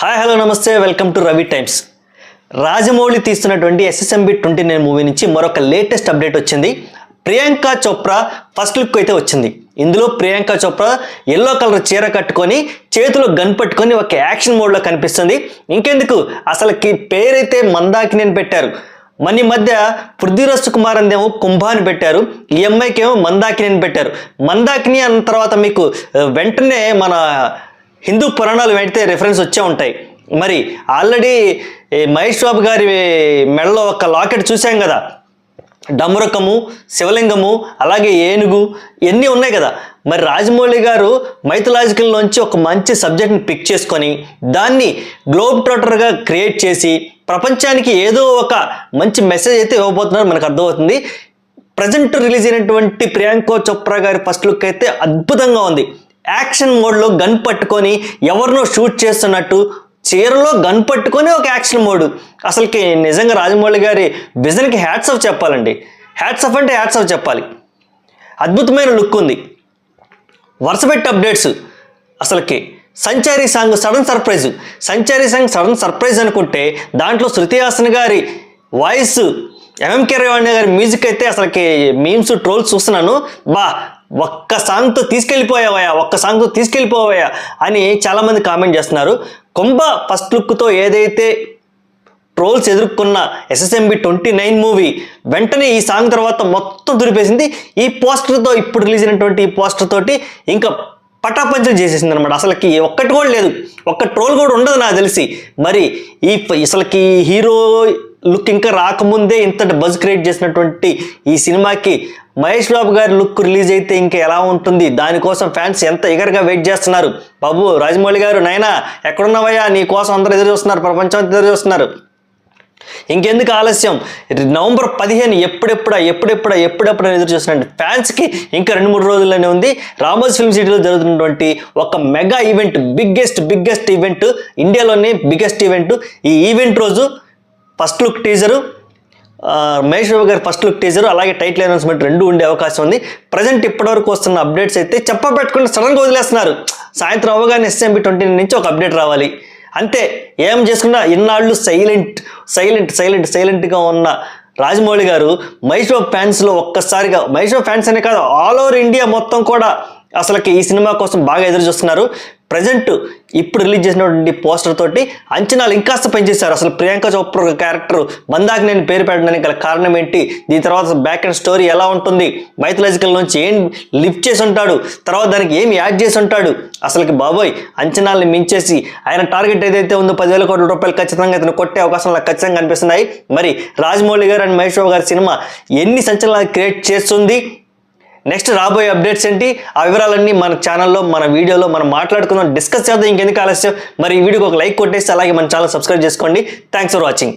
Hi hello నమస్తే welcome to Ravi times. Rajamouli తీస్తున్నటువంటి SSMB twenty nine movie నుంచి మరొక latest update వచ్చింది. Priyanka Chopra first look అయితే వచ్చింది. ఇందులో ప్రియాంక చోప్రా ఎల్లో కలర్ చీర కట్టుకొని చేతిలో గన్ పట్టుకొని ఒక యాక్షన్ మోడ్లో కనిపిస్తుంది. ఇంకెందుకు? అసలుకి పేరైతే మందాకిని నేను పెట్టారు. మన మధ్య పృథ్వీరాజ్ కుమార్ అందేమో కుంభ అని పెట్టారు. ఈ అమ్మాయికి ఏమో మందాకిని అని పెట్టారు. మందాకిని అన్న తర్వాత మీకు వెంటనే మన హిందూ పురాణాలు వెంటనే రెఫరెన్స్ వచ్చే ఉంటాయి. మరి ఆల్రెడీ మహేష్ బాబు గారి మెడలో ఒక లాకెట్ చూసాం కదా? డమరకము శివలింగము అలాగే ఏనుగు ఇవన్నీ ఉన్నాయి కదా? మరి రాజమౌళి గారు మైథలాజికల్ నుంచి ఒక మంచి సబ్జెక్ట్ని పిక్ చేసుకొని దాన్ని గ్లోబ్ ట్రోటర్గా క్రియేట్ చేసి ప్రపంచానికి ఏదో ఒక మంచి మెసేజ్ అయితే ఇవ్వబోతున్నారు మనకు అర్థమవుతుంది. ప్రజెంట్ రిలీజ్ అయినటువంటి ప్రియాంకో చోప్రా గారి ఫస్ట్ లుక్ అయితే అద్భుతంగా ఉంది. యాక్షన్ మోడ్లో గన్ పట్టుకొని ఎవరినో షూట్ చేస్తున్నట్టు చీరలో గన్ పట్టుకొని ఒక యాక్షన్ మోడ్. అసలుకి నిజంగా రాజమౌళి గారి విజన్కి హ్యాట్స్ ఆఫ్ చెప్పాలండి. హ్యాట్స్ ఆఫ్ అంటే హ్యాట్స్ ఆఫ్ చెప్పాలి. అద్భుతమైన లుక్ ఉంది. వరుసపెట్టి అప్డేట్స్. అసలుకి Sanchari song sudden surprise. Sanchari song sudden surprise అనుకుంటే దాంట్లో శృతి హాసన్ గారి వాయిస్ ఎంఎంకే రేవాణి గారి మ్యూజిక్ అయితే అసలుకి మీమ్స్ ట్రోల్స్ చూస్తున్నాను. బా ఒక్క సాంగ్తో తీసుకెళ్ళిపోయావయ్యా ఒక్క సాంగ్తో తీసుకెళ్ళిపోవయ్యా అని చాలామంది కామెంట్ చేస్తున్నారు. కొంబ ఫస్ట్ లుక్తో ఏదైతే ట్రోల్స్ ఎదుర్కొన్న ఎస్ఎస్ఎంబి ట్వంటీ నైన్ మూవీ వెంటనే ఈ సాంగ్ తర్వాత మొత్తం దురిపేసింది ఈ పోస్టర్తో ఇప్పుడు రిలీజ్ అయినటువంటి ఈ పోస్టర్ తోటి ఇంకా పటాపంచలు చేసేసింది అనమాట అసలుకి ఒక్కటి కూడా లేదు. ఒక్క ట్రోల్ కూడా ఉండదు నాకు తెలిసి. మరి ఈ అసలుకి హీరో లుక్ ఇంకా రాకముందే ఇంత బజ్ క్రియేట్ చేసినటువంటి ఈ సినిమాకి మహేష్ బాబు గారి లుక్ రిలీజ్ అయితే ఇంకా ఎలా ఉంటుంది? దానికోసం ఫ్యాన్స్ ఎంత ఎగర్గా వెయిట్ చేస్తున్నారు? బాబు రాజమౌళి గారు నాయనా ఎక్కడున్నావయ్యా? నీ కోసం అందరూ ఎదురు చూస్తున్నారు ప్రపంచం అంతా ఎదురు చూస్తున్నారు. ఇంకెందుకు ఆలస్యం? నవంబర్ పదిహేను ఎప్పుడెప్పుడా ఎప్పుడెప్పుడా ఎప్పుడెప్పుడు ఎదురు చూస్తున్నాండి ఫ్యాన్స్కి ఇంకా రెండు మూడు రోజుల్లోనే ఉంది. రామోజ్ ఫిల్మ్ సిటీలో జరుగుతున్నటువంటి ఒక mega event biggest biggest event ఇండియాలోనే బిగ్గెస్ట్ ఈవెంట్. ఈ ఈవెంట్ రోజు first look teaser. Mahesh Babu గారి ఫస్ట్ లుక్ టీజర్ అలాగే టైటిల్ అనౌన్స్మెంట్ రెండు ఉండే అవకాశం ఉంది. ప్రజెంట్ ఇప్పటివరకు వస్తున్న అప్డేట్స్ అయితే చెప్పబెట్టుకుని సడన్గా వదిలేస్తున్నారు. సాయంత్రం అవగానే ఎస్ఎంబి ట్వంటీ నుంచి ఒక అప్డేట్ రావాలి. అంతే ఏం చేసుకున్నా ఇన్నాళ్ళు సైలెంట్ సైలెంట్ సైలెంట్ సైలెంట్గా ఉన్న రాజమౌళి గారు మహేష్ బాబు ఫ్యాన్స్లో ఒక్కసారిగా మహేష్ బాబు ఫ్యాన్స్ అనే కాదు ఆల్ ఓవర్ ఇండియా మొత్తం కూడా అసలుకి ఈ సినిమా కోసం బాగా ఎదురు చూస్తున్నారు. ప్రజెంట్ ఇప్పుడు రిలీజ్ చేసినటువంటి పోస్టర్ తోటి అంచనాలు ఇంకాస్త పెంచేశారు. అసలు ప్రియాంక చోప్రా క్యారెక్టర్ మందాకి నేను పేరు పెట్టడానికి గల కారణం ఏంటి? దీని తర్వాత బ్యాక్ అండ్ స్టోరీ ఎలా ఉంటుంది? మైథలాజికల్ నుంచి ఏం లిఫ్ట్ చేసి ఉంటాడు? తర్వాత దానికి ఏం యాడ్ చేసి ఉంటాడు? అసలుకి బాబోయ్ అంచనాల్ని మించేసి ఆయన టార్గెట్ ఏదైతే ఉందో పదివేల కోట్ల రూపాయలు ఖచ్చితంగా ఇతను కొట్టే అవకాశం నాకు ఖచ్చితంగా కనిపిస్తున్నాయి. మరి రాజమౌళి గారు అండ్ మహేష్ బాబు గారి సినిమా ఎన్ని సంచలనాలు క్రియేట్ చేస్తుంది? నెక్స్ట్ రాబోయే అప్డేట్స్ ఏంటి? ఆ వివరాలన్నీ మన ఛానల్లో మన వీడియోలో మనం మాట్లాడుకుందాం డిస్కస్ చేద్దాం. ఇంకెందుకు ఆలస్యం? మరి ఈ వీడియోకి ఒక లైక్ కొట్టేసి అలాగే మన ఛానల్ సబ్స్క్రైబ్ చేసుకోండి. Thanks for watching